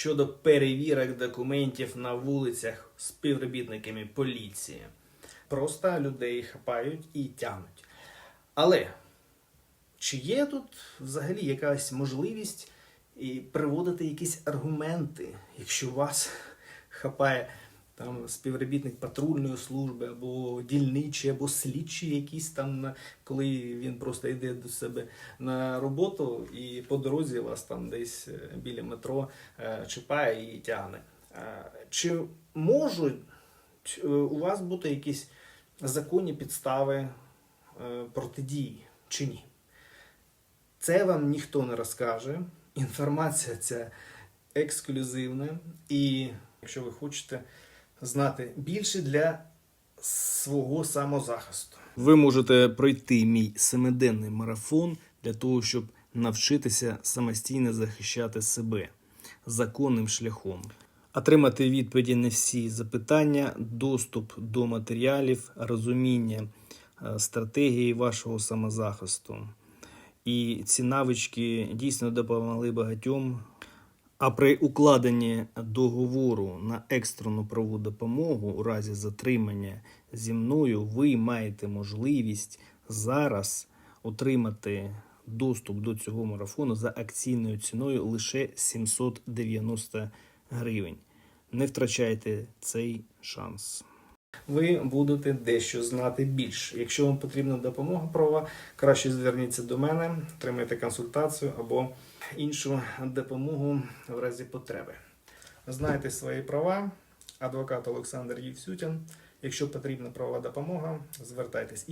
щодо перевірок документів на вулицях співробітниками поліції. Просто людей хапають і тягнуть. Але чи є тут взагалі якась можливість і приводити якісь аргументи, якщо вас хапає там співробітник патрульної служби, або дільничий, або слідчий якийсь там, коли він просто йде до себе на роботу і по дорозі вас там десь е, біля метро е, чіпає і тягне. Е, Чи можуть у вас бути якісь законні підстави протидії чи ні? Це вам ніхто не розкаже. Інформація ця ексклюзивна. І якщо ви хочете знати більше для свого самозахисту. Ви можете пройти мій семиденний марафон для того, щоб навчитися самостійно захищати себе законним шляхом. Отримати відповіді на всі запитання, доступ до матеріалів, розуміння е, стратегії вашого самозахисту. І ці навички дійсно допомогли багатьом. А при укладенні договору на екстрену правову допомогу у разі затримання зі мною ви маєте можливість зараз отримати доступ до цього марафону за акційною ціною лише 790 гривень. Не втрачайте цей шанс. Ви будете дещо знати більше. Якщо вам потрібна допомога правова, краще зверніться до мене, отримайте консультацію або іншу допомогу в разі потреби. Знайте свої права. Адвокат Олександр Євсютін. Якщо потрібна правова допомога, звертайтесь.